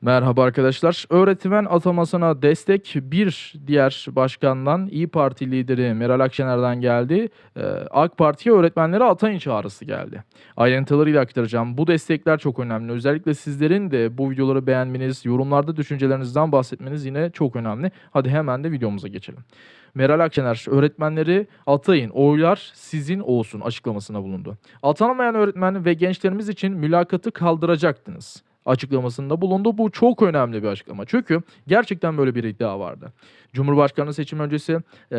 Merhaba arkadaşlar. Öğretmen atamasına destek bir diğer başkandan İyi Parti lideri Meral Akşener'den geldi. Ee, AK Parti'ye öğretmenlere atayın çağrısı geldi. Ayrıntılarıyla aktaracağım. Bu destekler çok önemli. Özellikle sizlerin de bu videoları beğenmeniz, yorumlarda düşüncelerinizden bahsetmeniz yine çok önemli. Hadi hemen de videomuza geçelim. Meral Akşener öğretmenleri atayın, oylar sizin olsun açıklamasına bulundu. Atanamayan öğretmen ve gençlerimiz için mülakatı kaldıracaktınız açıklamasında bulundu. Bu çok önemli bir açıklama. Çünkü gerçekten böyle bir iddia vardı. Cumhurbaşkanı seçim öncesi e,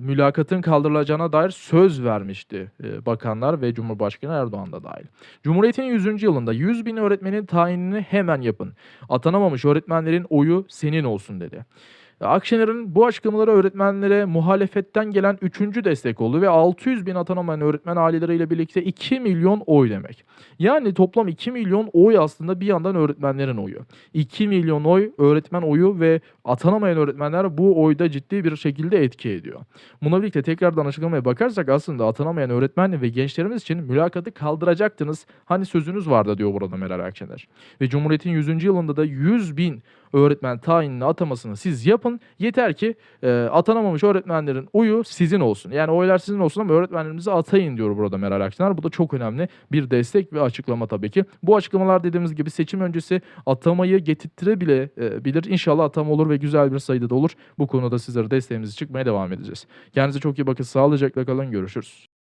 mülakatın kaldırılacağına dair söz vermişti e, bakanlar ve Cumhurbaşkanı Erdoğan da dahil. Cumhuriyet'in 100. yılında 100 bin öğretmenin tayinini hemen yapın. Atanamamış öğretmenlerin oyu senin olsun dedi. Akşener'in bu açıklamaları öğretmenlere muhalefetten gelen üçüncü destek oldu ve 600 bin atanamayan öğretmen aileleriyle birlikte 2 milyon oy demek. Yani toplam 2 milyon oy aslında bir yandan öğretmenlerin oyu. 2 milyon oy öğretmen oyu ve atanamayan öğretmenler bu oyda ciddi bir şekilde etki ediyor. Buna birlikte tekrardan açıklamaya bakarsak aslında atanamayan öğretmen ve gençlerimiz için mülakatı kaldıracaktınız. Hani sözünüz vardı diyor burada Meral Akşener. Ve Cumhuriyet'in 100. yılında da 100 bin öğretmen tayinini atamasını siz yapın. Yeter ki e, atanamamış öğretmenlerin oyu sizin olsun. Yani oylar sizin olsun ama öğretmenlerimizi atayın diyor burada Meral Akşener. Bu da çok önemli bir destek ve açıklama tabii ki. Bu açıklamalar dediğimiz gibi seçim öncesi atamayı getirtirebilir. İnşallah atama olur ve güzel bir sayıda da olur. Bu konuda sizlere desteğimizi çıkmaya devam edeceğiz. Kendinize çok iyi bakın. Sağlıcakla kalın. Görüşürüz.